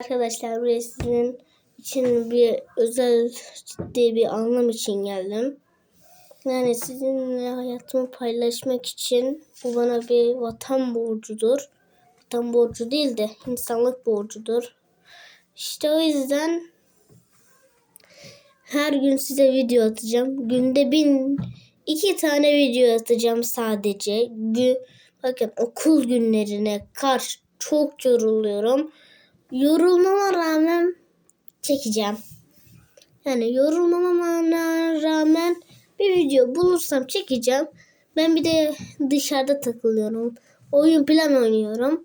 Arkadaşlar buraya sizin için bir özel ciddi bir anlam için geldim. Yani sizinle hayatımı paylaşmak için bu bana bir vatan borcudur. Vatan borcu değil de insanlık borcudur. İşte o yüzden her gün size video atacağım. Günde bin iki tane video atacağım sadece. Gü- Bakın okul günlerine karşı çok yoruluyorum. Yorulmama rağmen çekeceğim. Yani yorulmama rağmen bir video bulursam çekeceğim. Ben bir de dışarıda takılıyorum. Oyun plan oynuyorum.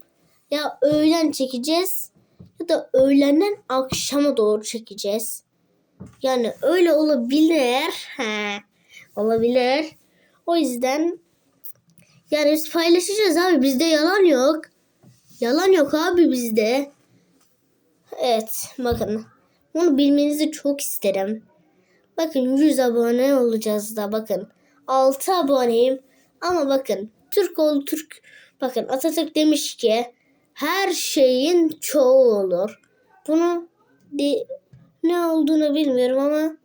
Ya öğlen çekeceğiz ya da öğlenden akşama doğru çekeceğiz. Yani öyle olabilir. He, olabilir. O yüzden yani biz paylaşacağız abi. Bizde yalan yok. Yalan yok abi bizde. Evet bakın. Bunu bilmenizi çok isterim. Bakın 100 abone olacağız da bakın. 6 aboneyim. Ama bakın Türk ol Türk. Bakın Atatürk demiş ki her şeyin çoğu olur. Bunu bir ne olduğunu bilmiyorum ama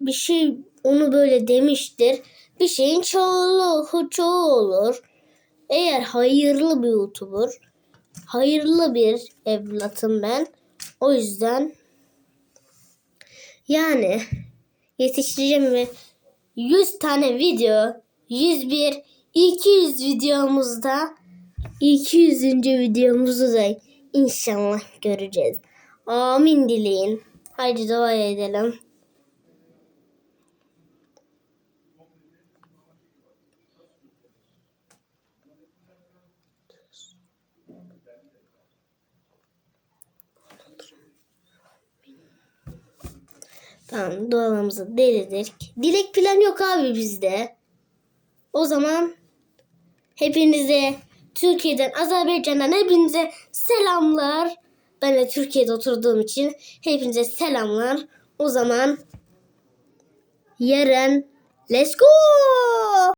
bir şey onu böyle demiştir. Bir şeyin çoğu, çoğu olur. Eğer hayırlı bir YouTuber, hayırlı bir evlatım ben. O yüzden yani yetiştireceğim ve 100 tane video, 101, 200 videomuzda 200. videomuzu da inşallah göreceğiz. Amin dileyin. Haydi dua edelim. Tamam dualarımızı deledik. Dilek plan yok abi bizde. O zaman hepinize Türkiye'den, Azerbaycan'dan hepinize selamlar. Ben de Türkiye'de oturduğum için hepinize selamlar. O zaman yarın let's go!